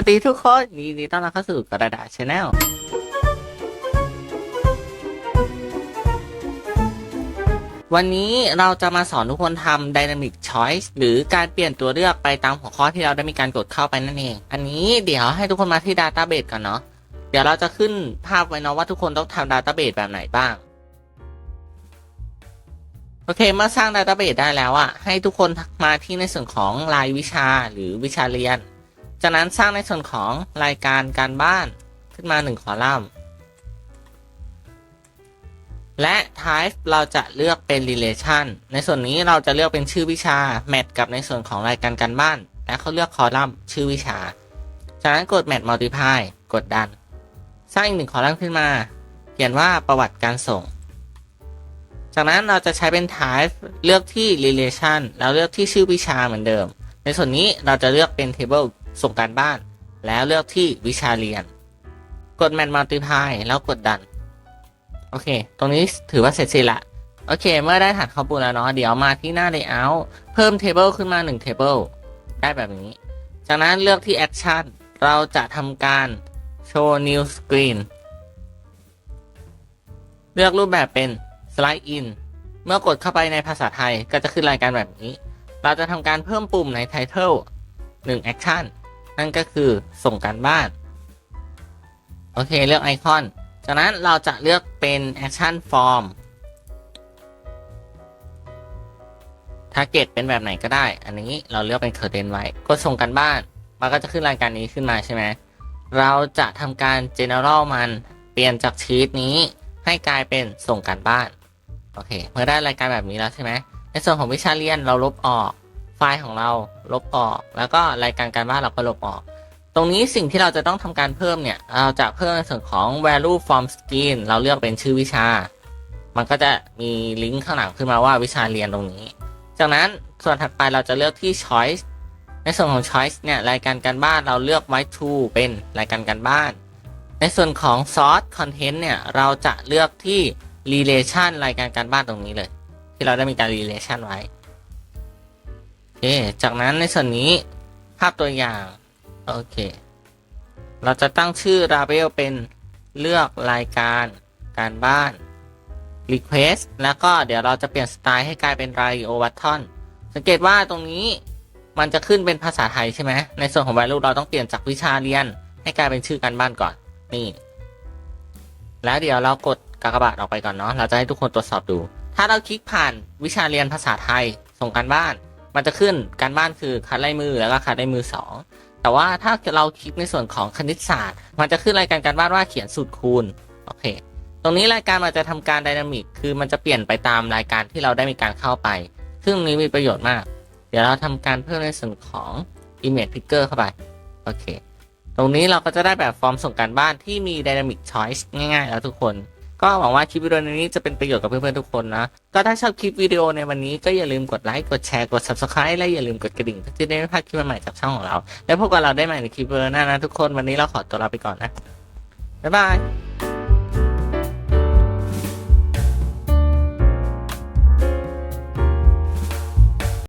สวัสดีทุกคนยินดีต้อนรับเข้าสู่กระดาษชาแนลวันนี้เราจะมาสอนทุกคนทำ Dynamic Choice หรือการเปลี่ยนตัวเลือกไปตามหัวข้อที่เราได้มีการกดเข้าไปนั่นเอง อันนี้เดี๋ยวให้ทุกคนมาที่ Database ก่อนเนาะ เดี๋ยวเราจะขึ้นภาพไว้เนาะว่าทุกคนต้องทำ Database แบบไหนบ้าง โอเค เมื่อสร้าง Database ได้แล้วอะให้ทุกคนมาที่ในส่วนของรายวิชาหรือวิชาเรียน จากนั้นสร้างในส่วนของรายการการบ้านขึ้นมา 1 คอลัมน์ และ type เราจะเลือกเป็น relation ในส่วนนี้เราจะเลือกเป็นชื่อวิชา match กับในส่วนของรายการการบ้าน และเขาเลือกคอลัมน์ชื่อวิชา จากนั้นกด match multiply กดดัน สร้างอีกหนึ่งคอลัมน์ขึ้นมา เขียนว่าประวัติการส่ง จากนั้นเราจะใช้เป็น type เลือกที่ relation แล้วเลือกที่ชื่อวิชาเหมือนเดิม ในส่วนนี้เราจะเลือกเป็น table ส่งการบ้าน แล้วเลือกที่วิชาเรียน กด match multiply แล้วกดดัน โอเค ตรงนี้ถือว่าเสร็จสิ้นละ โอเค เมื่อได้ฐานข้อมูลแล้วเนาะ เดี๋ยวมาที่หน้า layout เพิ่ม table ขึ้นมา 1 table ได้แบบนี้ จากนั้นเลือกที่ action เราจะทำการ show new screen เลือกรูปแบบเป็น slide in เมื่อกดเข้าไปในภาษาไทยก็จะขึ้นรายการแบบนี้ เราจะทำการเพิ่มปุ่มใน title 1 action นั่นก็คือส่งการบ้าน โอเค เลือกไอคอน จากนั้นเราจะเลือกเป็น action form target เป็นแบบไหนก็ได้ อันนี้เราเลือกเป็น curtain ไว้ กดส่งกันบ้าน มันก็จะขึ้นรายการนี้ขึ้นมาใช่ไหม เราจะทำการ general มันเปลี่ยนจากชีตนี้ให้กลายเป็นส่งการบ้าน โอเค เมื่อได้รายการแบบนี้แล้วใช่ไหม ในส่วนของวิชาเรียนเราลบออก ไฟล์ของเราลบออก แล้วก็รายการการบ้านเราก็ลบออก ตรงนี้สิ่งที่เราจะต้องทำการเพิ่มเนี่ยเราจะเพิ่มในส่วนของ value from screen เราเลือกเป็นชื่อวิชา มันก็จะมีลิงก์ข้างหลังขึ้นมาว่าวิชาเรียนตรงนี้ จากนั้นส่วนถัดไปเราจะเลือกที่ choice ในส่วนของ choice เนี่ยรายการการบ้านเราเลือกไว้ to เป็นรายการการบ้าน ในส่วนของ source content เนี่ยเราจะเลือกที่ relation รายการการบ้านตรงนี้เลย ที่เราได้มีการ relation ไว้ เค จากนั้นในส่วนนี้ภาพตัวอย่าง โอเค เราจะตั้งชื่อ label เป็นเลือกรายการการบ้าน request แล้วก็เดี๋ยวเราจะเปลี่ยนสไตล์ให้กลายเป็น radio button สังเกตว่าตรงนี้มันจะขึ้นเป็นภาษาไทยใช่ไหม ในส่วนของ value เราต้องเปลี่ยนจากวิชาเรียน ให้กลายเป็นชื่อการบ้านก่อน นี่ แล้วเดี๋ยวเรากดกากบาทออกไปก่อนเนาะ เราจะให้ทุกคนตรวจสอบดู ถ้าเราคลิกผ่านวิชาเรียนภาษาไทยส่งการบ้าน มันจะขึ้นการบ้านคือคัดลายมือแล้วก็คัดลายมือสองแต่ว่าถ้าเราคลิกในส่วนของคณิตศาสตร์ มันจะขึ้นรายการการบ้านว่าเขียนสูตรคูณโอเค ตรงนี้รายการมันจะทำการไดนามิกคือมันจะเปลี่ยนไปตามรายการที่เราได้มีการเข้าไป ซึ่งนี้มีประโยชน์มาก เดี๋ยวเราทำการเพิ่มในส่วนของ Image Picker เข้าไปโอเค ตรงนี้เราก็จะได้แบบฟอร์มส่งการบ้านที่มี Dynamic Choice ง่ายๆ แล้วทุกคน ก็หวังว่าคลิปวิดีโอนี้จะเป็นประโยชน์กับเพื่อนๆทุกคนนะ ก็ถ้าชอบคลิปวิดีโอในวันนี้ก็อย่าลืมกดไลค์กดแชร์กด Subscribe และอย่าลืมกดกระดิ่งเพื่อที่จะได้ไม่พลาดคลิปใหม่ๆจากช่องของเรา แล้วพบกันเราได้ใหม่ในคลิปวิดีโอหน้านะทุกคนวันนี้เราขอตัวลาไปก่อนนะบ๊ายบาย